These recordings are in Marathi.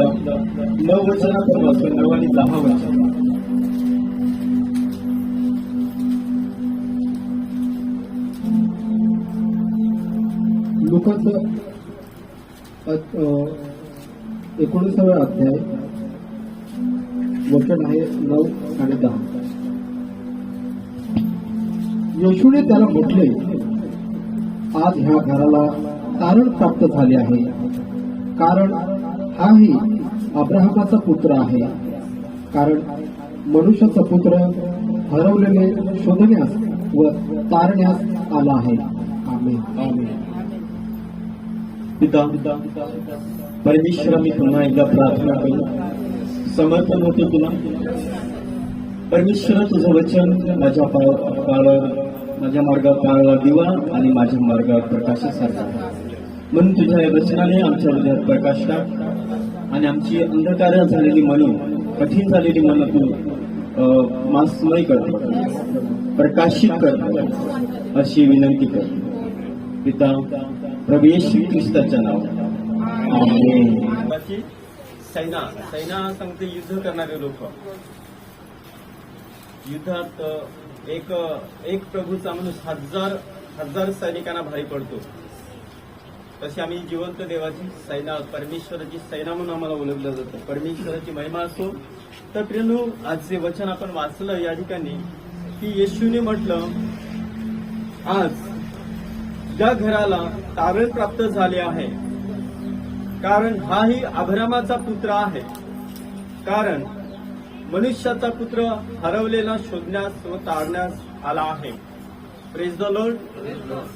म्हटलं नऊ वचनातून वाचलं नऊ आणि दहा वचन लुकाचं एकोणीसाव्या अध्याय वचन आहे नऊ आणि दहा. येशूने त्याला म्हटले आज ह्या घराला तारण प्राप्त झाले आहे. कारण हाही अब्राहमाचा पुत्र आहे. कारण मनुष्याचा पुत्र हरवलेले शोधण्यास व तारण्यास आला आहे. पिता परमेश्वर मी पुन्हा एकदा प्रार्थना करू. समर्थन होते तुला. परमेश्वर तुझं वचन माझ्या पाव- माझ्या मार्गावर पाळला दिवा आणि माझ्या मार्गावर प्रकाशासारखा. म्हणून तुझ्या या वचनाने आमच्या हृदयात प्रकाश टाक. आणि आमची अंधकार झालेली मन कठीण झालेली मन तू मासमय कर प्रकाशित कर अशी विनंती कर पिता प्रभू श्री ख्रिस्ताच्या नाव सैना. सैना सांगते युद्ध करणारे लोक. युद्धात एक एक प्रभूचा माणूस हजार हजार सैनिकांना भारी पडतो. तशी आम्ही जिवंत देवाची सैना परमेश्वराची सैना म्हणून आम्हाला ओळखलं जातं. परमेश्वराची महिमा असो. तर प्रियनू आज जे वचन आपण वाचलं या ठिकाणी की येशूने म्हटलं आज ज्या घराला तारण प्राप्त झाले आहे कारण हाही अभरामाचा पुत्र आहे. कारण मनुष्याचा पुत्र हरवलेला शोधण्यास व तारण्यास आला आहे. प्रेज द लॉर्ड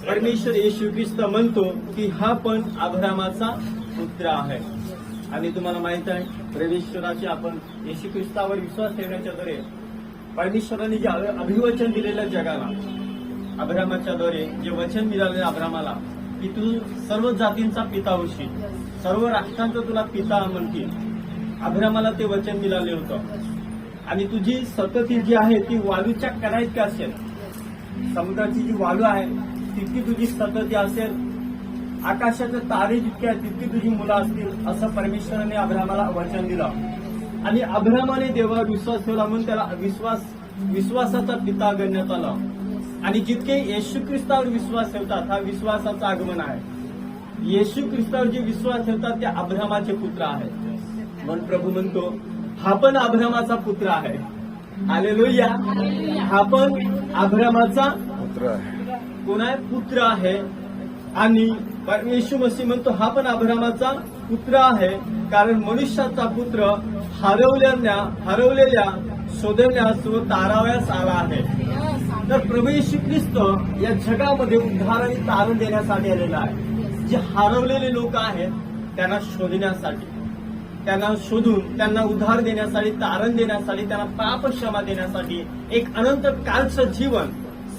परमेश्वर येशू ख्रिस्त म्हणतो की हा पण अभरामाचा पुत्र आहे. आणि तुम्हाला माहीत आहे परमेश्वराचे आपण येशू ख्रिस्तावर विश्वास ठेवण्याच्या द्वारे परमेश्वराने जे अभिवचन दिलेलं जगाला अब्रामाच्या द्वारे जे वचन मिळाले अब्रामाला की तू सर्व जातींचा पिता होशील सर्व राष्ट्रांचा तुला पिता म्हणतील. अभ्रामाला ते वचन मिळाले होतं. आणि तुझी सतती जी आहे ती वालूच्या कणा का असेल? समुद्राची जी वालू आहे तितकी तुझी सतती असेल आकाशाचे तारे जितके आहेत तितकी तुझी मुलं असतील असं परमेश्वराने अब्रामाला वचन दिलं. आणि अब्रामाने देवावर विश्वास ठेवला म्हणून त्याला विश्वास विश्वासाचा पिता गणण्यात आला. आणि जितके येशू ख्रिस्तावर विश्वास ठेवतात हा विश्वासाचं आगमन आहे. येशू ख्रिस्तावर जे विश्वास ठेवतात ते अब्रामाचे पुत्र आहेत. म्हणून प्रभू म्हणतो हा पण अब्रामाचा पुत्र आहे. हालेलुया. हा पण अब्रामाचा कोण आहे? पुत्र आहे. आणि येशू मसीह म्हणतो हा पण अब्रामाचा पुत्र आहे. कारण मनुष्याचा पुत्र हरवलेल्या हरवलेल्या शोधण्यास व ताराव्यास आला आहे. तर प्रभू येशू ख्रिस्त या जगामध्ये उद्धार आणि तारण देण्यासाठी आलेला आहे. जे हरवलेले लोक आहेत त्यांना शोधण्यासाठी. त्यांना शोधून त्यांना उधार देण्यासाठी तारण देण्यासाठी त्यांना पाप क्षमा देण्यासाठी एक अनंत कालचं जीवन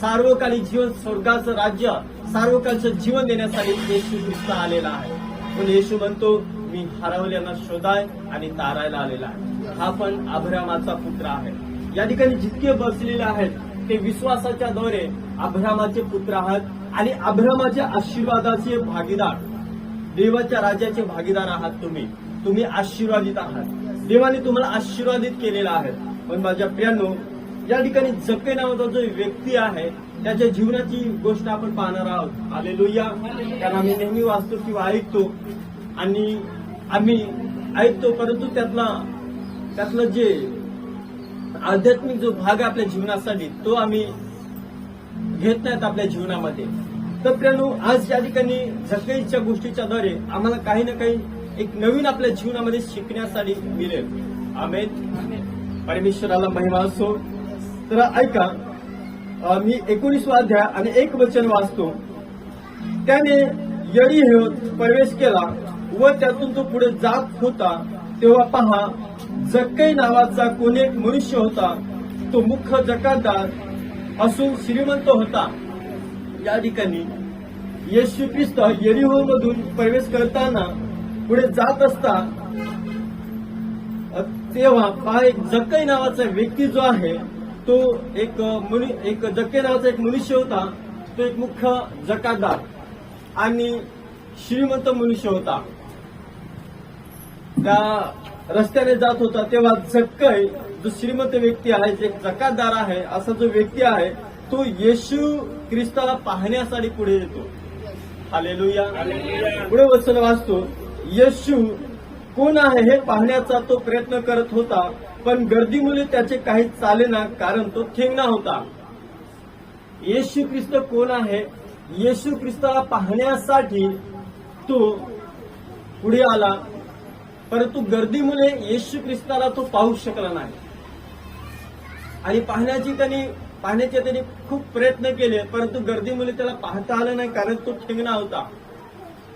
सार्वकालिक जीवन स्वर्गाचं राज्य सार्वकालचं जीवन देण्यासाठी येशू ख्रिस्त आलेला आहे. पण येशू म्हणतो मी हरवल्यांना शोधाय आणि तारायला आलेला आहे. हा पण अभ्रामाचा पुत्र आहे. या ठिकाणी जितके बसलेले आहेत ते विश्वासाच्या द्वारे अभ्रामाचे पुत्र आहात आणि अभ्रामाच्या आशीर्वादाचे भागीदार देवाच्या राज्याचे भागीदार आहात तुम्ही. तुम्ही आशीर्वादित आहात. देवाने तुम्हाला आशीर्वादित केलेला आहे. पण माझ्या प्रियांनो या ठिकाणी जपे नावाचा जो व्यक्ती आहे त्याच्या जीवनाची गोष्ट आपण पाहणार आहोत. आलेलुया कारण आम्ही नेहमी वाचतो किंवा ऐकतो. आणि आम्ही ऐकतो परंतु त्यातला त्यातलं जे आध्यात्मिक जो भाग आहे आपल्या जीवनासाठी तो आम्ही घेत नाहीत आपल्या जीवनामध्ये. तर प्रियानो आज या ठिकाणी जकेच्या गोष्टीच्या द्वारे आम्हाला काही ना काही एक नवीन आपल्या जीवनामध्ये शिकण्यासाठी मिळेल आमेन. परमेश्वराला महिमा असो. तर ऐका मी एकोणीसवा अध्याय आणि एक वचन वाचतो. त्याने यडी हेवत प्रवेश केला व त्यातून तो पुढे जात होता. तेव्हा पहा जक्कै नावाचा कोणी एक मनुष्य होता. तो मुख्य जकातदार असून श्रीमंत होता. या ठिकाणी येशू ख्रिस्त येरिहो मधून प्रवेश करताना पुढे जात असता तेव्हा पहा एक जक्कै नावाचा व्यक्ती जो आहे तो एक मुनी एक जक्कै नावाचा एक मनुष्य होता तो एक मुख्य जकातदार आणि श्रीमंत मनुष्य होता. त्या रस्त्याने जात होता तेव्हा झक्कय जो श्रीमंत व्यक्ती आहे जे जकातदार आहे असा जो व्यक्ती आहे तो येशू ख्रिस्ताला पाहण्यासाठी पुढे येतो. हालेलुया. पुढे वचन वाचतो. येशू कोण आहे हे पाहण्याचा तो प्रयत्न करत होता पण गर्दीमुळे त्याचे काही चालेना कारण तो ठेंगणा होता. येशू ख्रिस्त कोण आहे? येशू ख्रिस्ताला पाहण्यासाठी तो पुढे आला परंतु गर्दीमुळे येशू ख्रिस्ताला तो पाहू शकला नाही. आणि पाहण्याची त्यांनी पाहण्याचे त्यांनी खूप प्रयत्न केले परंतु गर्दीमुळे त्याला पाहता आलं नाही कारण तो ठेंगणा होता.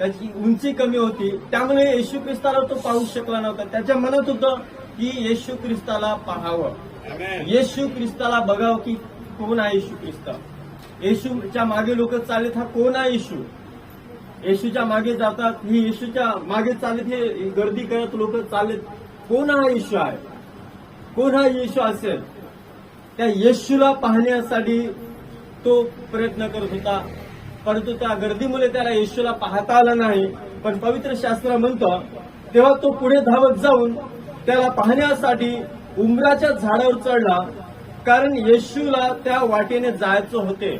त्याची उंची कमी होती. त्यामुळे येशू ख्रिस्ताला तो पाहू शकला नव्हता. त्याच्या मनात होतं की येशू ख्रिस्ताला पाहावं. येशू ख्रिस्ताला बघावं की कोण आहे येशू ख्रिस्त? येशूच्या मागे लोक चाललेत हा कोण आहे येशू? येशूच्या मागे जातात ही येशूच्या मागे चालत हे गर्दी करत लोक चाललेत. कोण हा येशू आहे? कोण हा येशू असेल? त्या येशूला पाहण्यासाठी तो प्रयत्न करत होता. परंतु त्या गर्दीमुळे त्याला येशूला पाहता आला नाही. पण पवित्र शास्त्र म्हणतं तेव्हा तो पुढे धावत जाऊन त्याला पाहण्यासाठी उंबराच्या झाडावर चढला कारण येशूला त्या वाटेने जायचं होते.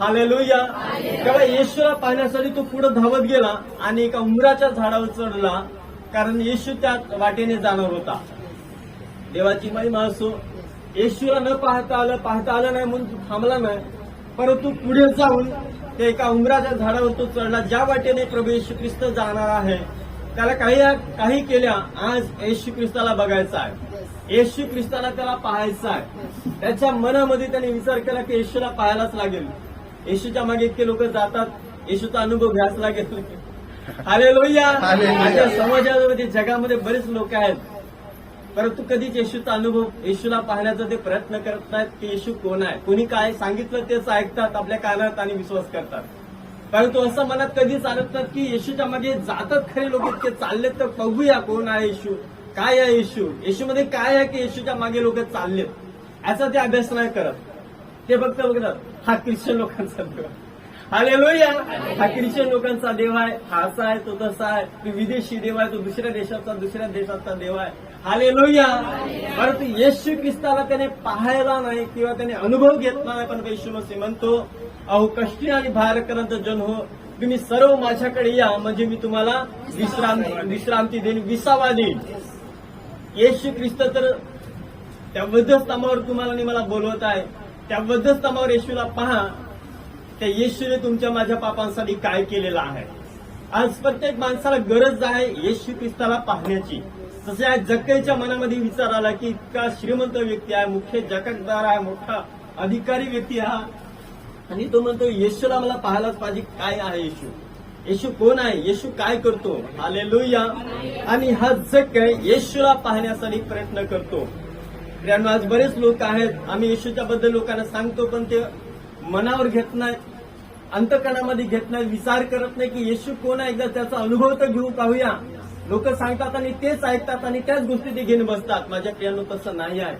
हालेलुया तेव्हा येशूला पाहण्यासाठी तो पुढे धावत गेला आणि एका उंबराच्या झाडावर चढला कारण येशू त्या वाटेने जाणार होता. देवाची महिमा असो येशूला न पाहता आलं पाहता आलं नाही म्हणून थांबला नाही. परंतु पुढे जाऊन ते एका उमराच्या झाडावर तो चढला. ज्या वाटेने प्रभू येशू ख्रिस्त जाणार आहे त्याला काही काही केल्या आज येशू ख्रिस्ताला बघायचा आहे. येशू ख्रिस्ताला त्याला पाहायचं आहे. त्याच्या मनामध्ये त्याने विचार केला की येशूला पाहायलाच लागेल. येशूच्या मागे इतके लोक जातात. येशूचा अनुभव घ्यायच लागेल. अरे लोहिया माझ्या समाजामध्ये जगामध्ये बरेच लोक आहेत. परंतु कधीच येशूचा अनुभव येशूला पाहण्याचा ते प्रयत्न करत नाहीत की येशू कोण आहे. कोणी काय सांगितलं तेच ऐकतात आपल्या कानात आणि विश्वास करतात. परंतु असं मनात कधीच आणत नाहीत की येशूच्या मागे जातात खरे लोक इतके चाललेत तर बघूया कोण आहे येशू काय आहे येशू येशूमध्ये काय आहे की येशूच्या मागे लोक चाललेत? याचा ते अभ्यास नाही करत. ते फक्त बघतात हा ख्रिश्चन लोकांचा देव हाले लोया हा ख्रिश्चन लोकांचा देव आहे हा असा आहे तो तसा आहे. तो विदेशी देव आहे तो दुसऱ्या देशाचा दुसऱ्या देशाचा देव आहे. हाले लोया परंतु येशू ख्रिस्ताला त्याने पाहायला नाही किंवा त्याने अनुभव घेतला नाही पण येशू मसी म्हणतो अहो कष्टी आणि भारकरांत जन हो. तुम्ही सर्व माझ्याकडे या म्हणजे मी तुम्हाला विश्रांती विश्रांती देईन विसावा देईन. येशू ख्रिस्त तर त्या वधस्तंभावर तुम्हाला आणि मला बोलवत आहे. त्या वधस्तंभावर येशूला पहा. त्या येशूने तुमच्या माझ्या पापांसाठी काय केलेलं आहे? आज प्रत्येक माणसाला गरज आहे येशू ख्रिस्ताला पाहण्याची. तसे आज जक्कईच्या मनामध्ये विचार आला की इतका श्रीमंत व्यक्ती आहे मुख्य जगतदार आहे मोठा अधिकारी व्यक्ती हा. आणि तो म्हणतो येशूला मला पाहायलाच पाहिजे काय आहे येशू? येशू कोण आहे? येशू काय करतो? आले लोहिया आणि हा जग येशूला पाहण्यासाठी प्रयत्न करतो. प्रियांनो, आज बरेच लोक आहेत. आम्ही येशूच्या बद्दल लोकांना सांगतो पण ते मनावर घेत नाहीत अंतकणामध्ये घेत नाही विचार करत नाही की येशू कोण आहे? एकदा त्याचा अनुभव तर घेऊ पाहूया. लोक सांगतात आणि तेच ऐकतात आणि त्याच गोष्टी ते घेऊन बसतात. माझ्या प्रियांनो तसं नाही आहे.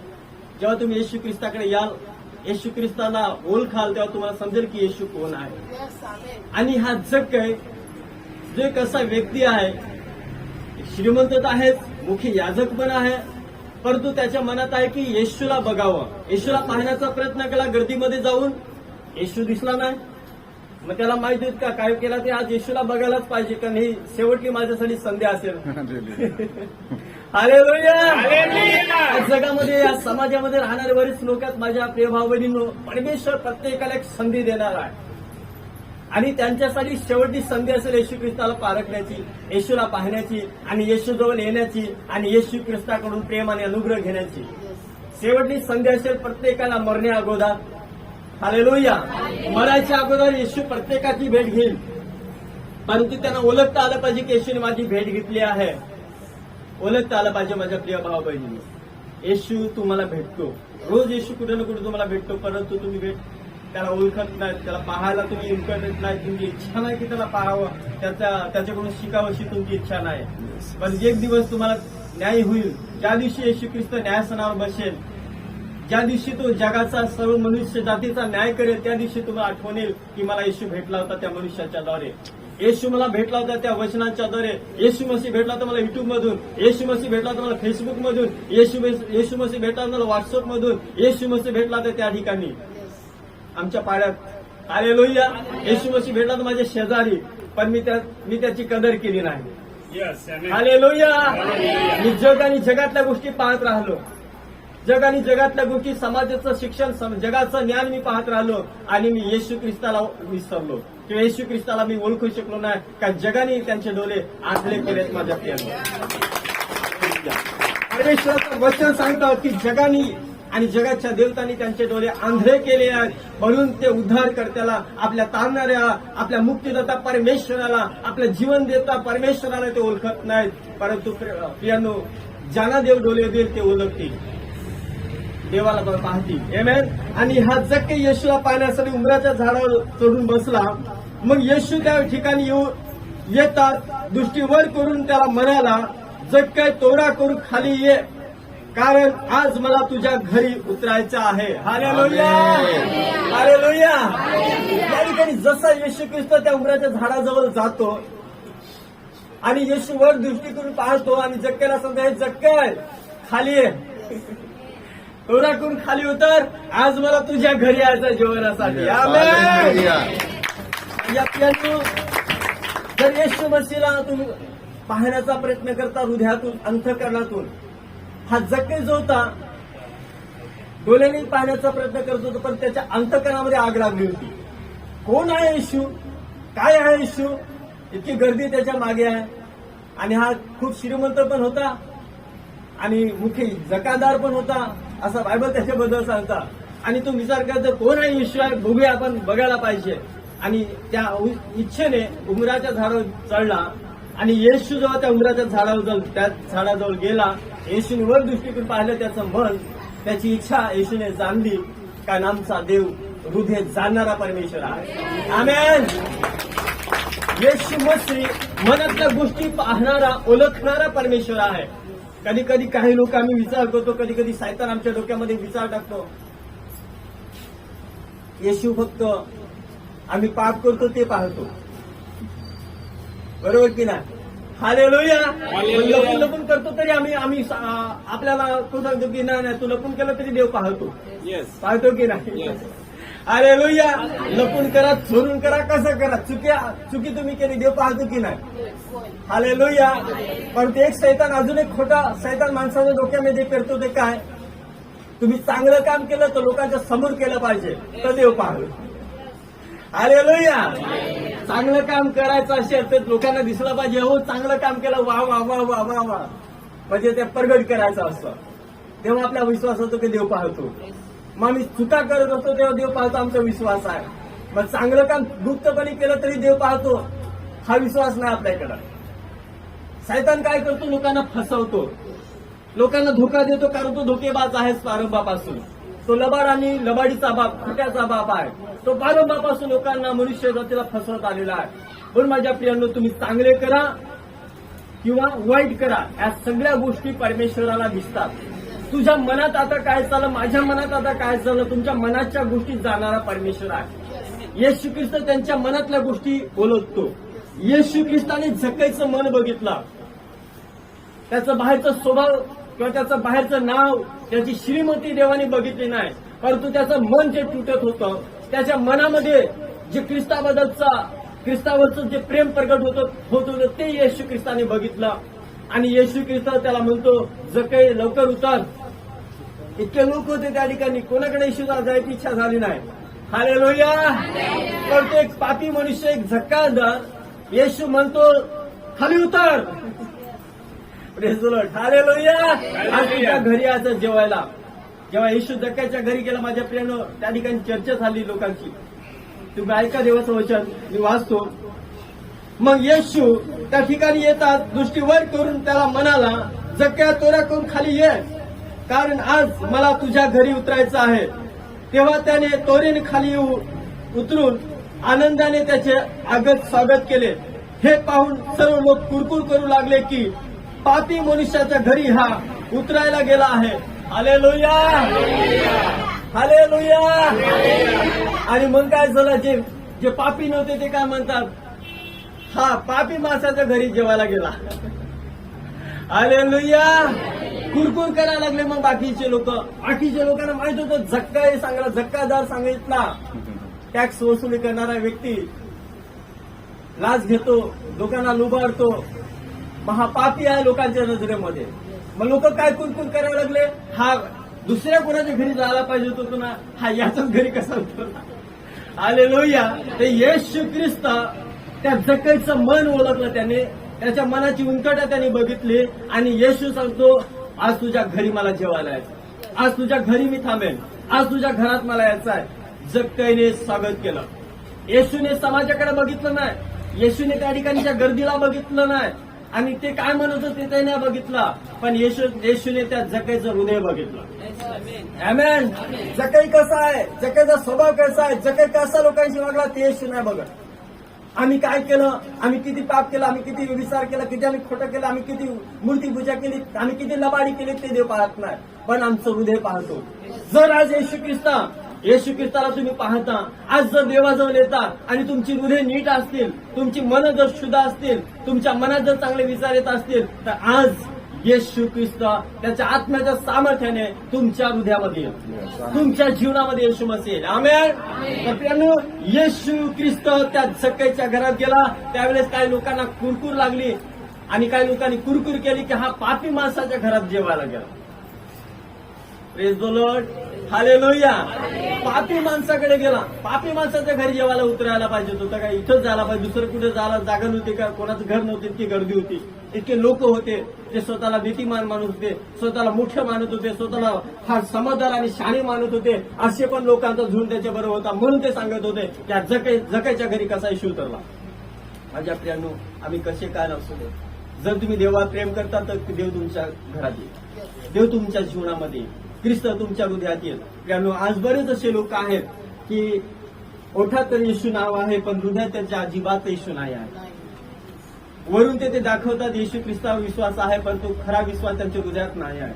जेव्हा तुम्ही येशू ख्रिस्ताकडे याल येशू ख्रिस्ताला ओळखाल तेव्हा तुम्हाला समजेल की येशू कोण आहे. आणि हा जग आहे. जो एक असा व्यक्ती आहे श्रीमंत तर आहेच मुख्य याजक पण आहे परंतु त्याच्या मनात आहे की येशूला बघावं. येशूला पाहण्याचा प्रयत्न केला गर्दीमध्ये जाऊन. येशू दिसला नाही. मग त्याला माहीत का? काय केला ते? आज येशूला बघायलाच पाहिजे कारण ही शेवटली माझ्यासाठी संधी असेल. हालेलुया! या जगामध्ये या समाजामध्ये राहणारे बरेच लोक आहेत. माझ्या प्रिय भाऊ बहिणींनो परमेश्वर प्रत्येकाला एक संधी देणार आहे. आणि त्यांच्यासाठी शेवटची संधी असेल येशू ख्रिस्ताला पारखण्याची येशूला पाहण्याची आणि येशूजवळ येण्याची आणि येशू ख्रिस्ताकडून प्रेम आणि अनुग्रह घेण्याची. शेवटची संधी असेल प्रत्येकाला मरण्या अगोदर हालेलुया. मरायच्या अगोदर येशू प्रत्येकाची भेट घेईल. परंतु त्यांना ओळखता आलं पाहिजे की येशूने माझी भेट घेतली आहे. ओळखता आलं पाहिजे माझ्या प्रिय भाऊ बहिणीने. येशू तुम्हाला भेटतो. रोज येशू कुठे ना कुठे तुम्हाला भेटतो. परंतु तुम्ही भेट त्याला ओळखत नाही त्याला पाहायला तुम्ही इम्पॉर्टंट नाही तुमची इच्छा नाही की त्याला पाहावं. त्याचा त्याच्याकडून शिकावं अशी तुमची इच्छा नाही. पण एक दिवस तुम्हाला न्याय होईल. ज्या दिवशी येशू ख्रिस्त न्यायासनावर बसेल ज्या दिवशी तो जगाचा सर्व मनुष्य जातीचा न्याय करेल त्या दिवशी तुम्हाला आठवण येईल की मला येशू भेटला होता त्या मनुष्याच्या द्वारे येशू मला भेटला होता त्या वचनाच्या द्वारे येशू मसीह भेटला होता मला युट्यूब मधून. येशू मसीह भेटला होता मला फेसबुक मधून. येशू येशू मसीह भेटला होता मला व्हॉट्सअप मधून. येशू मसीह भेटला होता त्या ठिकाणी. आमच्या पाड्यात. आले लोहिया येशू मसीह भेटला होता माझ्या शेजारी. पण मी त्या मी त्याची कदर केली नाही. आले मी जग आणि जगातल्या गोष्टी पाहत राहिलो. जग आणि जगातल्या गोष्टी समाजाचं शिक्षण जगाचं ज्ञान मी पाहत राहिलो आणि मी येशू ख्रिस्ताला विसरलो. किंवा येशू ख्रिस्ताला मी ओळखू शकलो नाही का जगाने त्यांचे डोले आखले केलेत माझ्या परमेश्वराचं वचन सांगतात की जगाने आणि जगाच्या देवतांनी त्यांचे डोळे आंधळे केले आहेत म्हणून ते उद्धार करत्याला आपल्या तारणाऱ्या आपल्या मुक्तीदाता परमेश्वराला आपलं जीवन देता परमेश्वराला ते ओळखत नाहीत. परंतु प्रियानो ज्यांना देव डोले देईल ते ओळखतील. देवाला पाहतील. एमेन आणि हा जक्के येशूला पाहण्यासाठी उमराच्या झाडावर चढून बसला. मग येशू त्या ठिकाणी येऊ येतात दृष्टी वर करून त्याला म्हणाला जक्के तोडा करून खाली ये कारण आज मला तुझ्या घरी उतरायचं आहे. हालेलुया हालेलुया या ठिकाणी जसा येशू ख्रिस्त त्या उमराच्या झाडाजवळ जातो आणि येशू वर दृष्टी करून पाहतो आणि जक्केला सांगतो हे जक्के खाली ये. तोरा करून खाली उतर. आज मला तुझ्या घरी यायचं जेवणासाठी. जर येशू मसीला तुम्ही पाहण्याचा प्रयत्न करता हृदयातून अंतकरणातून हा जक्के जो होता डोळ्याने पाहण्याचा प्रयत्न करत होता पण त्याच्या अंतकरणामध्ये आग लागली होती. कोण आहे येशू? काय आहे येशू? इतकी गर्दी त्याच्यामागे आहे. आणि हा खूप श्रीमंत पण होता. आणि मुख्य जकादार पण होता. असा बायबल त्याच्याबद्दल सांगता. आणि तो विचार करतो कोण आहे येशू आहे बघूया आपण बघायला पाहिजे. आणि त्या इच्छेने उमराच्या झाडावर चढला. आणि येशू जेव्हा त्या उमराच्या झाडावर जाऊन त्या झाडाजवळ गेला येशूने वर दृष्टीकडून पाहिलं त्याचं मन त्याची इच्छा येशूने जाणली. कारण आमचा देव हृदय जाणणारा परमेश्वर आहे. आमेन. येशू मसीह मनातल्या गोष्टी पाहणारा ओळखणारा परमेश्वर आहे. कधी कधी काही लोक आम्ही विचार करतो कधी कधी सायतान आमच्या डोक्यामध्ये विचार टाकतो. येशू फक्त आम्ही पाप करतो ते पाहतो. बरोबर की नाही? हाले लपून लपून करतो तरी आम्ही आम्ही आपल्याला तो सांगतो की नाही तू लपून केलं तरी देव पाहतो. पाहतो की नाही. अरे लोहिया लपून करा चोरून करा कसं करा? चुक्या चुकी तुम्ही केली देव पाहतो की नाही? अरे लोहिया पण ते एक सैतान अजून एक खोटा सैतान माणसाच्या डोक्यामध्ये करतो ते काय? तुम्ही चांगलं काम केलं तर लोकांच्या समोर केलं पाहिजे. तर देव पाहतो. अरे लोहिया चांगलं काम करायचं असेल तर लोकांना दिसलं पाहिजे. हो चांगलं काम केलं. वा वा वा वा वा वा. म्हणजे ते प्रगट करायचं असतं. तेव्हा आपला विश्वास होतो की देव पाहतो. मग आम्ही चुका करत असतो तेव्हा देव पाहतो आमचा विश्वास आहे. मग चांगलं काम गुप्तपणे केलं तरी देव पाहतो. हा विश्वास नाही आपल्याकडं. सैतान काय करतो? लोकांना फसवतो. लोकांना धोका देतो कारण तो धोकेबाज आहे प्रारंभापासून. तो लबाड आणि लबाडीचा बाप खोट्याचा बाप आहे. तो प्रारंभापासून लोकांना मनुष्य जातीला फसवत आलेला आहे. म्हणून माझ्या प्रियांनो तुम्ही चांगले करा किंवा वाईट करा. या सगळ्या गोष्टी परमेश्वराला दिसतात. तुझ्या मनात आता काय चाललं? माझ्या मनात आता काय चाललं? तुमच्या मनाच्या गोष्टी जाणारा परमेश्वर आहे. येशू ख्रिस्त त्यांच्या मनातल्या गोष्टी बोलवतो येशू ख्रिस्ताने झकायचं मन बघितलं. त्याचं बाहेरचा स्वभाव किंवा त्याचं बाहेरचं नाव त्याची श्रीमती देवाने बघितली नाही. परंतु त्याचं मन जे तुटत होतं त्याच्या मनामध्ये जे ख्रिस्ताबद्दलचा ख्रिस्तावरचं जे प्रेम प्रगट होत होत होतं ते येशू ख्रिस्ताने बघितलं. आणि येशू ख्रिस्त त्याला म्हणतो जकै लवकर उतर. इतके लोक होते त्या ठिकाणी. कोणाकडे येशूला जायची इच्छा झाली नाही. हाले लोहिया पण तो एक पापी मनुष्य एक झक्कादार येशू म्हणतो खाली उतर. हालेलुया आज तुझ्या घरी आज जेवायला. जेव्हा येशू जक्काच्या घरी गेला माझ्या प्रियानं त्या ठिकाणी चर्चा झाली लोकांची. तुम्ही ऐका देवाचं वचन. मी वाचतो. मग येशू त्या ठिकाणी येतात दृष्टी वर करून त्याला म्हणाला जक्या तोरा करून खाली ये कारण आज मला तुझ्या घरी उतरायचं आहे. तेव्हा त्याने तोरेने खाली उतरून आनंदाने त्याचे आगत स्वागत केले. हे पाहून सर्व लोक कुरकुर करू लागले की पापी मनुष्याच्या घरी हा उतरायला गेला आहे. आले लोया आले लोया आणि मग काय झालं? जे जे पापी नव्हते ते काय म्हणतात? हा पापी माणसाच्या घरी जेवायला गेला. अरे लुया कुरकुर करायला लागले मग बाकीचे लोक. बाकीच्या लोकांना माहीत होतं झक्का हे सांगला झक्कादार सांगितला. टॅक्स वसुली करणारा व्यक्ती लाच घेतो लोकांना लुबाडतो. महापापी आहे लोकांच्या नजरेमध्ये. मग लोक काय कुरकुर करायला लागले? हा दुसऱ्या कोणाच्या घरी जायला पाहिजे होतो ना हा याच्याच घरी कसा होतो? आले लोहिया ते येशू ख्रिस्त त्या जकाईचं मन ओळखलं त्याने त्याच्या मनाची उंकटा त्याने बघितली आणि येशू सांगतो आज तुझ्या घरी मला जेवायला यायचं आज तुझ्या घरी मी थांबेन. आज तुझ्या घरात मला यायचं आहे जक्काईने स्वागत केलं. येशूने समाजाकडे बघितलं नाही. येशूने त्या ठिकाणच्या गर्दीला बघितलं नाही. आणि ते काय म्हणत होते ते नाही बघितलं. पण येशू येशूने त्या जकाईचं हृदय बघितलं. Amen. जकाई कसा आहे? जकाईचा स्वभाव कसा आहे? जकाई कसा लोकांशी वागला ते येशू नाही बघत. आम्ही काय केलं? आम्ही किती पाप केलं? आम्ही किती विचार केला? किती आम्ही खोटं केलं? आम्ही किती मूर्तीपूजा केली? आम्ही किती लबाडी केली? ते देव पाहत नाही. पण आमचं हृदय पाहतो. जर आज येशू ख्रिस्ता येशू ख्रिस्ताला तुम्ही पाहता आज जर देवाजवळ येता आणि तुमची हृदय नीट असतील तुमची मन जर शुद्ध असतील तुमच्या मनात जर चांगले विचार येत असतील तर आज येशू ख्रिस्त त्याच्या आत्म्याच्या सामर्थ्याने तुमच्या हृदयामध्ये येईल तुमच्या जीवनामध्ये येशू आमेन? तर प्रियानो, येशू ख्रिस्त त्या जक्काईच्या घरात गेला. त्यावेळेस काही लोकांना कुरकुर लागली आणि काही लोकांनी कुरकुर केली की हा पापी माणसाच्या घरात जेवायला गेला. प्रेज द हाले लोहिया पापी माणसाकडे गेला. पापी माणसाच्या घरी जेवायला उतरायला पाहिजे होतं. काय इथंच झाला पाहिजे. दुसरं कुठे झाला जागा नव्हती का? कोणाचं घर नव्हते इतकी गर्दी होती. इतके लोक होते. ते स्वतःला भीतीमान मानत होते. स्वतःला मुख्य मानत होते. स्वतःला फार समजदार आणि शाणे मानत होते. असे पण लोकांचा झुंड त्याच्या बरोबर होता म्हणून ते सांगत होते त्या जके जकायच्या घरी कसा इश्यू उतरला. माझ्या प्रियांनो आम्ही कसे काय नसू दे जर तुम्ही देवात प्रेम करता तर देव तुमच्या घरात येईल. देव तुमच्या जीवनामध्ये येईल. ख्रिस्त तुमच्या हृदयात येईल. प्रियांनो आज बरेच असे लोक आहेत की ओठात तर येशू नाव आहे पण हृदयात त्यांच्या अजिबात येशू नाही आहे. वरून ते ते दाखवतात येशू ख्रिस्तावर विश्वास आहे पण तो खरा विश्वास त्यांच्या हृदयात नाही आहे.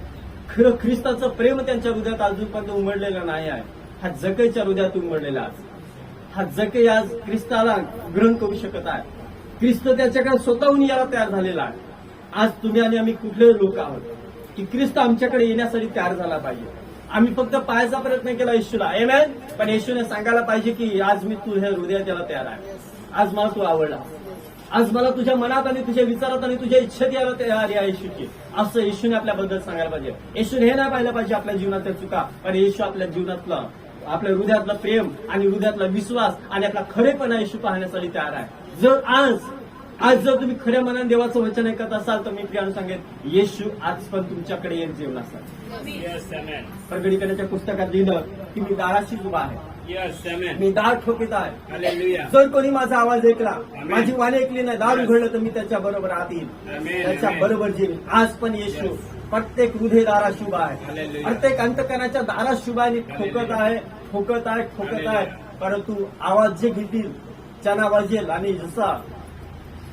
खरं ख्रिस्ताचं प्रेम त्यांच्या हृदयात अजूनपर्यंत उमडलेलं नाही आहे. हा जकेच्या हृदयात उमडलेला आज हा जके आज ख्रिस्ताला ग्रहण करू शकत आहे. ख्रिस्त त्याच्याकडे स्वतःहून याला तयार झालेला आहे. आज तुम्ही आणि आम्ही कुठले लोक आहोत की ख्रिस्त आमच्याकडे येण्यासाठी तयार झाला पाहिजे. आम्ही फक्त पाहायचा प्रयत्न केला येशूला. एमॅन पण येशूने सांगायला पाहिजे की आज मी तुझ्या हृदयात यायला तयार आहे. आज मला तू आवडला. आज मला तुझ्या मनात आणि तुझ्या विचारात आणि तुझ्या इच्छेत यायला तयार या येशूची. असं येशूने आपल्याबद्दल सांगायला पाहिजे. येशूने हे नाही पाहिलं पाहिजे आपल्या जीवनातल्या चुका पण येशू आपल्या जीवनातलं आपल्या हृदयातलं प्रेम आणि हृदयातला विश्वास आणि आपला खरेपणा येशू पाहण्यासाठी तयार आहे. जर आज आज जर तुम्ही खऱ्या मनाने देवाचं वचन ऐकत असाल तर मी प्रियानं सांगेन येशू आज पण तुमच्याकडे येईल जेवणासाठी Yes, amen. प्रगटीकरणाच्या पुस्तकात लिहिलं की मी दाराशी उभा आहे. मी दार ठोकीत आहे. जर कोणी माझा आवाज ऐकला माझी वाणी ऐकली नाही दार उघडलं तर मी त्याच्या बरोबर आत येईल त्याच्या. बरोबर जेईल आज पण येशू प्रत्येक हृदय दारा शुभ आहे. प्रत्येक अंतकणाच्या दारा शुभ आहे. ठोकत आहे ठोकत आहे ठोकत आहे. परंतु आवाज जे घेतील चना वाजेल आणि जसा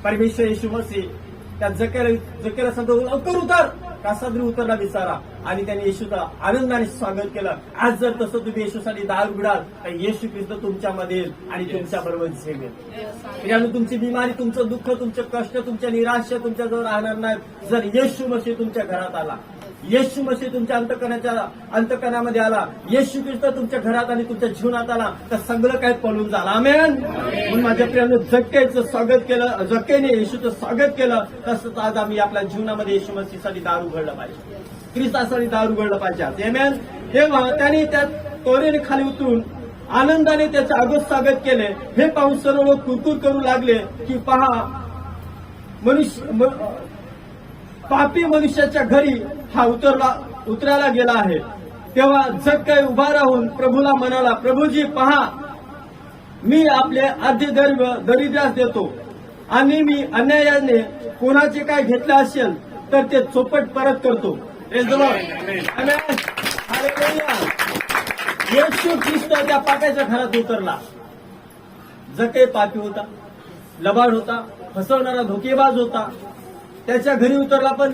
परमेश्वर येशू मसीह त्या जकेला सांगतो लवकर उतर. कसा तरी उतरला विचारा आणि त्याने येशूचा आनंदाने स्वागत केलं. आज जर तसं तुम्ही येशूसाठी दार उघडाल तर येशू ख्रिस्त तुमच्यामध्ये येईल आणि तुमच्या बरोबर झेपेल. तुमची बिमारी तुमचं दुःख तुमचं कष्ट तुमच्या निराशा तुमच्याजवळ राहणार नाहीत. जर येशू मसीह तुमच्या घरात आला येशू मसीह तुमच्या अंतकणाच्या अंतकणामध्ये आला. येशू ख्रिस्त तुमच्या घरात आणि तुमच्या जीवनात आला. तर सगळं काय पळून झालं. आमेन. म्हणून माझ्या प्रियानं जक्केचं स्वागत केलं. जक्केने येशूचं स्वागत केलं. तसंच आज आम्ही आपल्या जीवनामध्ये येशू मसीसाठी दार उघडलं पाहिजे. ख्रिस्तासाठी दार उघडलं पाहिजे आज. आमेन. तेव्हा त्याने त्या तोरेने खाली उतरून आनंदाने त्याचं अगोद स्वागत केले. हे पाहून सर्व लोक कुरकुर करू लागले की पहा मनुष्य पापी मनुष्याच्या घरी हा उतरला उतरायला गेला आहे. तेव्हा जग काही उभा राहून प्रभूला म्हणाला प्रभूजी पहा मी आपले आद्य दर दरिद्रास देतो. आणि मी अन्यायाने कोणाचे काय घेतले असेल तर ते चोपट परत करतो. येशू ख्रिस्त त्या पाट्याच्या घरात उतरला. जके पापी होता लबाड होता फसवणारा धोकेबाज होता. त्याच्या घरी उतरला पण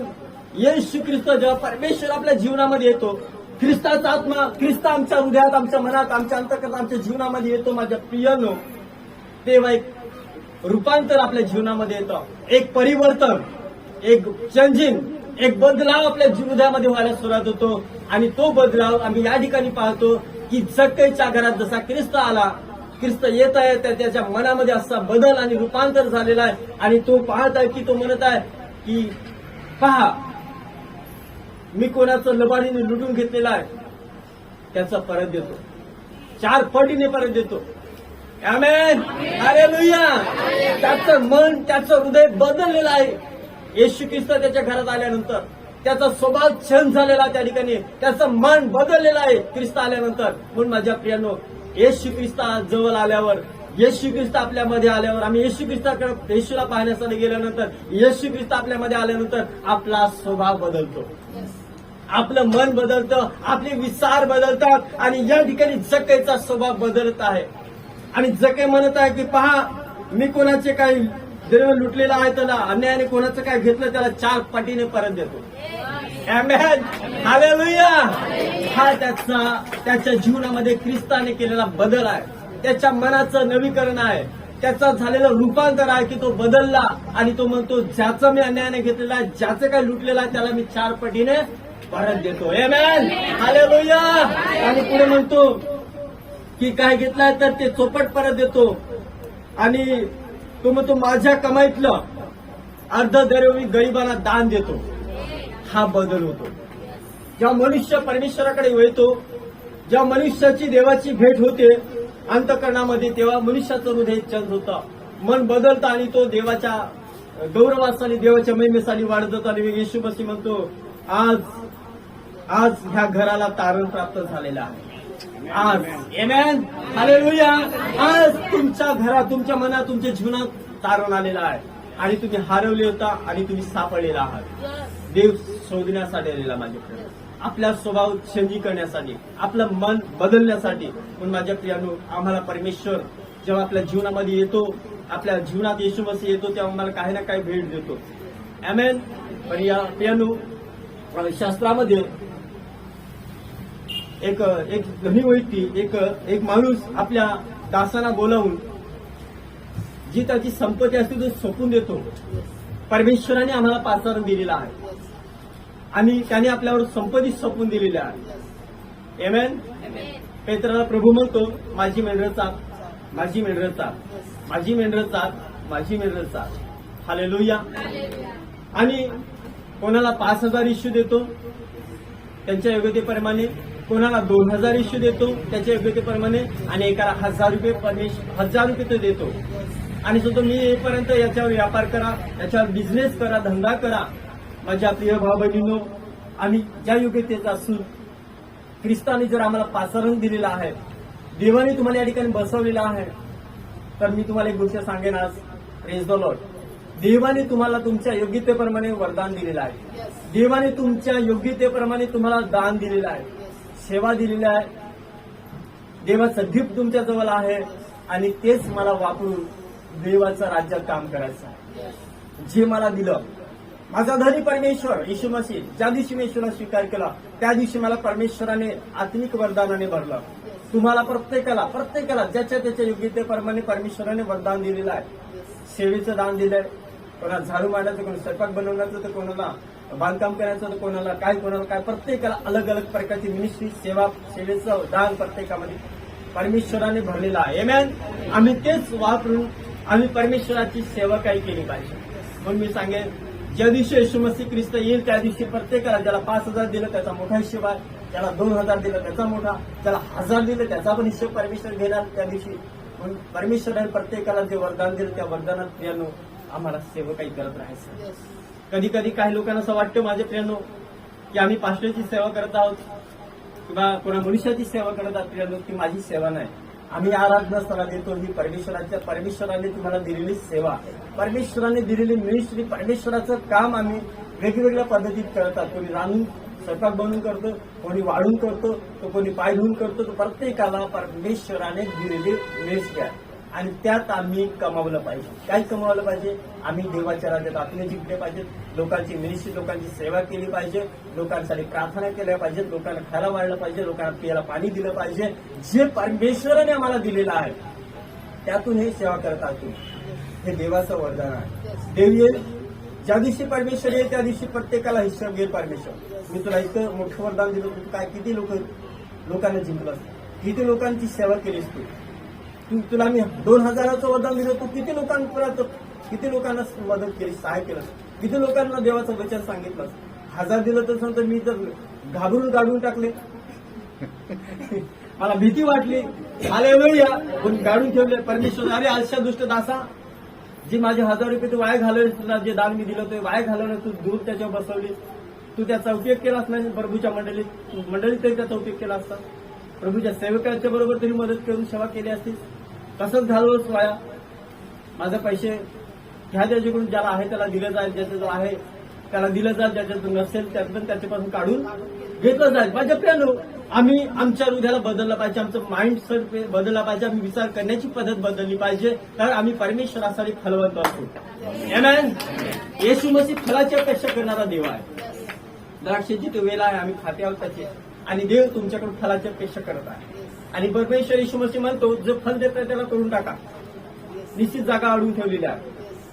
येशू ख्रिस्त जेव्हा परमेश्वर आपल्या जीवनामध्ये येतो ख्रिस्ताचा आत्मा ख्रिस्त आमच्या हृदयात आमच्या मनात आमच्या अंतर्गत आमच्या जीवनामध्ये येतो माझ्या प्रियनो. तेव्हा एक रूपांतर आपल्या जीवनामध्ये येतं. एक परिवर्तन एक चेंजिंग एक बदलाव आपल्या हृदयामध्ये व्हायला सुरुवात होतो. आणि तो बदलाव आम्ही या ठिकाणी पाहतो की जक्कईच्या घरात जसा ख्रिस्त आला ख्रिस्त येत आहे त्याच्या मनामध्ये असा बदल आणि रूपांतर झालेला आहे. आणि तो पाहत आहे की तो म्हणत आहे की पहा मी कोणाचं लबाडीने लुटून घेतलेलं आहे त्याचा परत देतो. चार पटीने परत देतो. आमेन लुया त्याचं मन त्याचं हृदय बदललेलं आहे. येशू ख्रिस्त त्याच्या घरात आल्यानंतर त्याचा स्वभाव छंद झालेला त्या ठिकाणी. त्याचं मन बदललेलं आहे ख्रिस्त आल्यानंतर. म्हणून माझ्या प्रियानो येशू ख्रिस्त जवळ आल्यावर येशू ख्रिस्त आपल्यामध्ये आल्यावर आम्ही येशू ख्रिस्ताकडे येशूला पाहण्यासाठी गेल्यानंतर येशू ख्रिस्त आपल्यामध्ये आल्यानंतर आपला स्वभाव बदलतो. आपलं मन बदलतं आपले विचार बदलतात आणि या ठिकाणी जकेचा स्वभाव बदलत आहे. आणि जके म्हणत आहे की पहा मी कोणाचे काही देव लुटलेला आहे त्याला अन्यायाने कोणाचं काय घेतलं त्याला चार पटीने परत देतो. हा त्याचा त्याच्या जीवनामध्ये ख्रिस्ताने केलेला बदल आहे. त्याच्या मनाचं नवीकरण आहे. त्याचं झालेलं रूपांतर आहे की तो बदलला आणि तो म्हणतो ज्याचं मी अन्यायाने घेतलेला आहे ज्याचं काय लुटलेलं आहे त्याला मी चार पटीने परत देतो. Amen. Hallelujah. आणि पुढे म्हणतो की काय घेतलाय तर ते चोपट परत देतो. आणि तो म्हणतो माझ्या कमाईतलं अर्ध दर मी गरिबांना दान देतो. हा बदल होतो. जेव्हा मनुष्य परमेश्वराकडे वळतो जेव्हा मनुष्याची देवाची भेट होते अंतकरणामध्ये तेव्हा मनुष्याचं हृदय चंद होतं. मन बदलतं आणि तो देवाच्या गौरवासाठी देवाच्या महिमेसाठी वाढत जातो. आणि येशू मसी म्हणतो आज आज ह्या घराला तारण प्राप्त झालेलं आहे. आज. एमेन हालेलुया आज तुमच्या घरात तुमच्या मनात तुमच्या जीवनात तारण आलेलं आहे. आणि तुम्ही हरवले होता आणि तुम्ही सापडलेला आहात. देव शोधण्यासाठी आलेला माझ्याकडे. आपला स्वभाव चेंजी करण्यासाठी आपलं मन बदलण्यासाठी. म्हणून माझ्या प्रियानो आम्हाला परमेश्वर जेव्हा आपल्या जीवनामध्ये येतो आपल्या जीवनात येशू मसीह येतो तेव्हा आम्हाला काही ना काही भेट देतो. ॲमेन या प्रियानो शास्त्रामध्ये एक एक धनी व्यक्ती एक एक माणूस आपल्या दासांना बोलावून जी त्याची संपत्ती असते तो सोपून देतो. परमेश्वराने आम्हाला पाचारण दिलेला आहे. आणि त्याने आपल्यावर संपत्ती सोपून दिलेली आहे. एमेन पेत्राला प्रभू म्हणतो माझी मेंढर चाक माझी मेंढर चाक माझी मेंढर चाक माझी मेंढर चाक हालेलुया आणि कोणाला पाच हजार इश्यू देतो? त्यांच्या योग्यतेप्रमाणे. कोणाला दोन हजार इश्यू देतो? त्याच्या योग्यतेप्रमाणे. आणि एकाला हजार रुपये परमेश हजार रुपये तो देतो. आणि तो मी येईपर्यंत याच्यावर व्यापार करा याच्यावर बिझनेस करा धंदा करा. माझ्या प्रिय भाऊ बहिणींनो आम्ही ज्या योग्यतेचा असून ख्रिस्ताने जर आम्हाला पाचारण दिलेलं आहे देवाने तुम्हाला या ठिकाणी बसवलेलं आहे तर मी तुम्हाला एक गोष्ट सांगेन आज. प्रेज द लॉर्ड देवाने तुम्हाला तुमच्या योग्यतेप्रमाणे वरदान दिलेलं आहे. देवाने तुमच्या योग्यतेप्रमाणे तुम्हाला दान दिलेलं आहे. सेवा दिलेली आहे. देवाचं गिफ्ट तुमच्या जवळ आहे आणि तेच मला वापरून देवाचं राज्यात काम करायचं आहे. जे मला दिलं माझा धनी परमेश्वर येशू मसीह ज्या दिवशी मी येशूला स्वीकार केला त्या दिवशी मला परमेश्वराने आत्मिक वरदानाने भरलं. तुम्हाला प्रत्येकाला प्रत्येकाला ज्याच्या त्याच्या योग्यतेप्रमाणे परमेश्वराने वरदान दिलेलं आहे. सेवेचं दान दिलंय. कोणाला झाडू मारण्याचं कोणी स्वयंपाक बनवण्याचं तर कोणाला बांधकाम करायचं तर कोणाला काय कोणाला काय प्रत्येकाला अलग अलग प्रकारची मिनिस्ट्री सेवा सेवेचं दान प्रत्येकामध्ये परमेश्वराने भरलेलं आहे. मॅन आम्ही तेच वापरून आम्ही परमेश्वराची सेवा काही केली पाहिजे. म्हणून मी सांगेन ज्या दिवशी येशू मसीह ख्रिस्त येईल त्या दिवशी प्रत्येकाला ज्याला पाच हजार दिलं त्याचा मोठा हिशोब आहे. ज्याला दोन हजार दिलं त्याचा मोठा. ज्याला हजार दिलं त्याचा पण हिशोब परमेश्वर घेणार त्या दिवशी. म्हणून परमेश्वराने प्रत्येकाला जे वरदान दिलं त्या वरदानात प्रियानो आम्हाला सेवकाही करत राहायचं. कधी कधी काही लोकांना असं वाटतं माझे प्रियानो की आम्ही पास्टरची सेवा करत आहोत किंवा कोणा मनुष्याची सेवा करत आहोत प्रियानो ती माझी सेवा नाही. आम्ही आराधना येतो देतो ही परमेश्वराच्या परमेश्वराने तुम्हाला दिलेली सेवा परमेश्वराने दिलेली मिनिस्ट्री परमेश्वराचं काम आम्ही वेगवेगळ्या पद्धतीत करतात कोणी रांधून स्वयंपाक बनवून करतो कोणी वाढून करतो तो कोणी पाय धुवून करतो तो प्रत्येकाला परमेश्वराने दिलेली मिनिस्ट्री आहे. आणि त्यात आम्ही कमावलं पाहिजे. काय कमावलं पाहिजे? आम्ही देवाच्या राज्यात आपले जिंकले पाहिजेत. लोकांची मिनिस्ट्री लोकांची सेवा केली पाहिजे. लोकांसाठी प्रार्थना केल्या पाहिजेत. लोकांना खायला वाढलं पाहिजे. लोकांना पियाला पाणी दिलं पाहिजे. जे परमेश्वराने आम्हाला दिलेलं आहे त्यातून हे सेवा करत आहोत हे देवाचं वरदान आहे. देव येईल ज्या दिवशी परमेश्वर येईल त्या दिवशी प्रत्येकाला हिशोब घेईल परमेश्वर. मी तुला इतकं मोठं वरदान दिलं होतं काय किती लोक लोकांना जिंकलं असतं. किती लोकांची सेवा केली असते. तुला मी दोन हजाराचं वरदान दिलं तू किती लोकांपर्यंत किती लोकांना मदत केली सहाय केलं? किती लोकांना देवाचं वचन सांगितलं? हजार दिलं तर सांगतो मी तर घाबरून गाडून टाकले. मला भीती वाटली. आले वळूया पण गाडून ठेवले. परमेश्वर अरे आजच्या दुष्ट दासा. जे माझे हजार रुपये तू वाया घालवले तुला जे दान मी दिलं ते वाया घालवलं तू दूर त्याच्यावर बसवली. तू त्याचा उपयोग केलास नाही प्रभूच्या मंडळीत मंडळीत तरी त्याचा उपयोग केला असता. प्रभूच्या सेवकाच्या बरोबर तरी मदत करून सेवा केली असतीस तसंच घालवच वाया. माझे पैसे ह्या ज्याच्याकडून ज्याला आहे त्याला दिलं जाईल ज्याच्याजवळ आहे त्याला दिलं जाईल ज्याच्यातून नसेल त्यातून त्याच्यापासून काढून घेतलं जाईल. माझ्या प्रियानो आम्ही आमच्या हृदयाला बदललं पाहिजे आमचं माइंड सेट बदलला पाहिजे आम्ही विचार करण्याची पद्धत बदलली पाहिजे कारण आम्ही परमेश्वरासाठी फलवंत असतो येशू मसीह फलाची अपेक्षा करणारा देव आहे. द्राक्षाची तो वेळ आहे आम्ही खाते आहोत त्याचे आणि देव तुमच्याकडून फलाची अपेक्षा करत आहे. आणि परमेश्वर येशू मसीह म्हणतो जो फल देत आहे त्याला तोडून टाका. निश्चित जागा अडवून ठेवलेल्या आहे.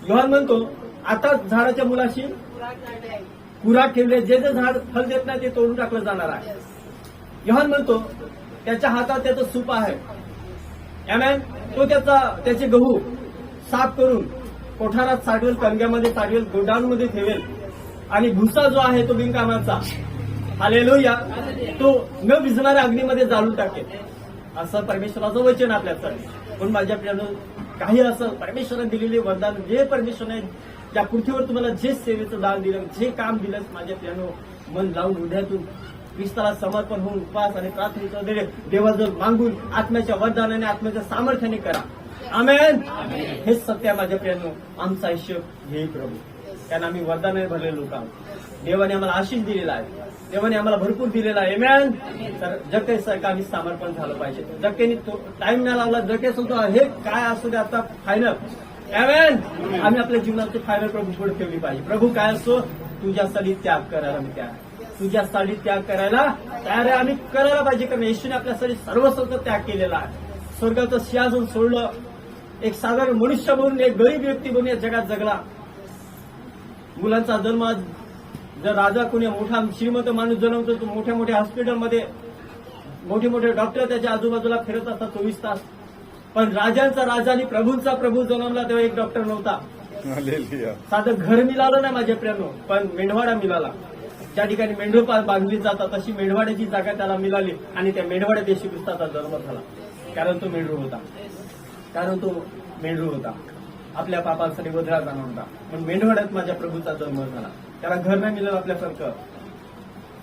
योहान म्हणतो आता झाडाच्या मुलाशी कुराक ठेवले जे जे झाड फल देत नाही ते तोडून टाकलं जाणार आहे. योहान म्हणतो त्याच्या हातात त्याचं सूप आहे. Amen? तो त्याचा त्याचे गहू साफ करून कोठारात साठवेल कणग्यामध्ये साठवेल गोडाऊनमध्ये ठेवेल. आणि भुसा जो आहे तो बिनकामाचा. हालेलुया. तो न भिजणाऱ्या अग्नीमध्ये जाळून टाकेल. असं परमेश्वराचं वचन आपल्यासाठी पण माझ्या प्रियानं काही असं परमेश्वराने दिलेले वरदान जे परमेश्वराने या पृथ्वीवर तुम्हाला जे सेवेचं दान दिलं जे काम दिलं माझ्या प्रियानं मन लावून हृदयातून ख्रिस्ताला समर्पण होऊन उपवास आणि प्रार्थनेचा दे- देवाजवळ मागून आत्म्याच्या वरदानाने आत्म्याच्या सामर्थ्याने करा. आमेन. हेच सत्य माझ्या प्रियानो. आमचा हिशोब घेईल प्रभू. कारण आम्ही वरदानाने भरलेले आहोत. देवाने आम्हाला आशिष दिलेला आहे. देवाने आम्हाला भरपूर दिलेला आहे मॅन तर जकेसारखं आम्ही समर्पण झालं पाहिजे. जकेने टाइम नाही लावला जके सांगतो हे काय असू दे आता फायनल Amen. आम्ही आपल्या जीवनाची फायनल प्रभू पुढे ठेवली पाहिजे. प्रभू काय असो तुझ्यासाठी त्याग करायला मी तयार आहे. तुझ्यासाठी त्याग करायला तयार आहे. आम्ही करायला पाहिजे कारण येशूने आपल्यासाठी सर्वस्वत त्याग केलेला आहे. स्वर्गाचं सियाजून सोडलं. एक साधारण मनुष्य म्हणून एक गरीब व्यक्ती म्हणून या जगात जगला. मुलांचा जन्म जर राजा कोणी मोठा श्रीमंत माणूस जन्मतो तो मोठ्या मोठ्या हॉस्पिटलमध्ये मोठे मोठे डॉक्टर त्याच्या आजूबाजूला फिरत असतात चोवीस तास. पण राजांचा राजा आणि प्रभूंचा प्रभू जन्मला तेव्हा एक डॉक्टर नव्हता. साधं घर मिळालं नाही माझ्या प्रियानो पण मेंढवाडा मिळाला. ज्या ठिकाणी मेंढू बांधली जातात तशी मेंढवाड्याची जागा त्याला मिळाली आणि त्या मेंढवाड्यात येशू ख्रिस्ताचा जन्म झाला. कारण तो मेंढरू होता. कारण तो मेंढरू होता. आपल्या पापांसाठी वधळा जाणार होता पण मेंढवड्यात माझ्या प्रभूचा जन्म झाला. त्याला घर नाही मिळालं आपल्यासारखं.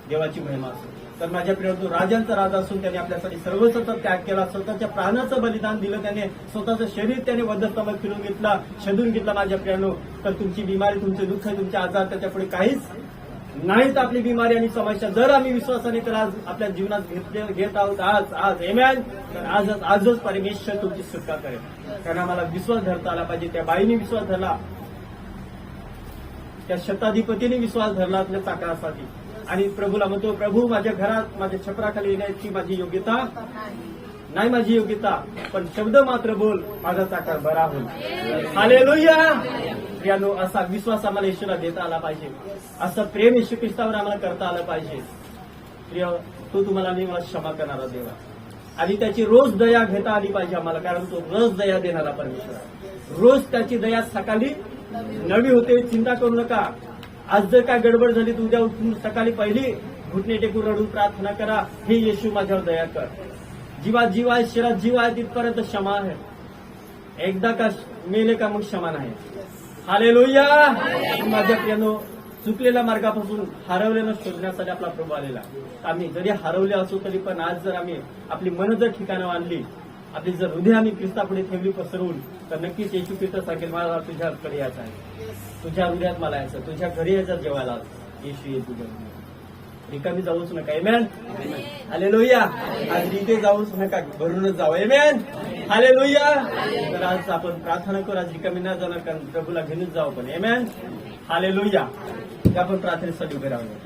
देवाची महिमा असेल तर माझ्या प्रिय तो राजांचा राजा असून त्याने आपल्यासाठी सर्वस्वचा त्याग केला. स्वतःच्या प्राणाचं बलिदान दिलं. त्याने स्वतःचं शरीर त्याने वधस्तंभात फिरून घेतला शोधून घेतला माझ्या प्रियानो तर तुमची बिमारी तुमचे दुःख तुमचे आजार त्याच्या पुढे काहीच नाहीत आपली बिमारी आणि समस्या. जर आम्ही विश्वासाने तर आज आपल्या जीवनात घेतले घेत आहोत आज आज एमॅन तर आजच आजच परमेश्वर तुमची सुटका करेल. कारण आम्हाला विश्वास धरता आला पाहिजे. त्या बाईने विश्वास धरला. त्या शताधिपतीने विश्वास धरला आपल्या चाकरासाठी आणि प्रभूला म्हणतो प्रभू माझ्या घरात माझ्या छपराखाली येण्याची माझी योग्यता नाही माझी योग्यता पण शब्द मात्र बोल माझा चाकार बरा होईल. हालेलुया प्रियानो असा विश्वास आम्हाला येशूला देता आला पाहिजे. असं प्रेम येशू ख्रिस्तावर आम्हाला करता आलं पाहिजे. प्रिय तो तुम्हाला मी मला क्षमा करणारा देवा. आणि त्याची रोज दया घेता आली पाहिजे आम्हाला कारण तो रोज दया देणारा परमेश्वर रोज त्याची दया सकाळी नवी होते चिंता करू नका. आज जर काय गडबड झाली तर उद्या उठून सकाळी पहिली घुटणे टेकून रडून प्रार्थना करा. हे येशू माझ्यावर दया कर. जीवा जीव आहे शिरा जीव आहे तिथपर्यंत क्षमा आहे. एकदा का मेले का मग क्षमा नाही. हाले माझ्या प्रियानो चुकलेल्या मार्गापासून हरवलेलं शोधण्यासाठी आपला प्रभू आलेला. आम्ही जरी हरवले असू तरी पण आज जर आम्ही आपली मन जर ठिकाणं आणली आपली जर हृदय आम्ही ख्रिस्तापुढे ठेवली पसरवून तर नक्कीच येशू ख्रिस्त सांगेल मला तुझ्याकडे यायचं आहे. तुझ्या हृदयात मला यायचं तुझ्या घरी यायचं जेवायला. येशू ये तुझ्या रिकामी जाऊच नका. एमॅन आले लोहिया आज इथे जाऊच नका. भरूनच जाऊ. एमॅन हाले तर आज आपण प्रार्थना करू. आज रिकामी न जाणार कारण प्रभूला घेऊनच जाऊ पण एमॅन हाले आपण प्रार्थनेसाठी उभे राहूया.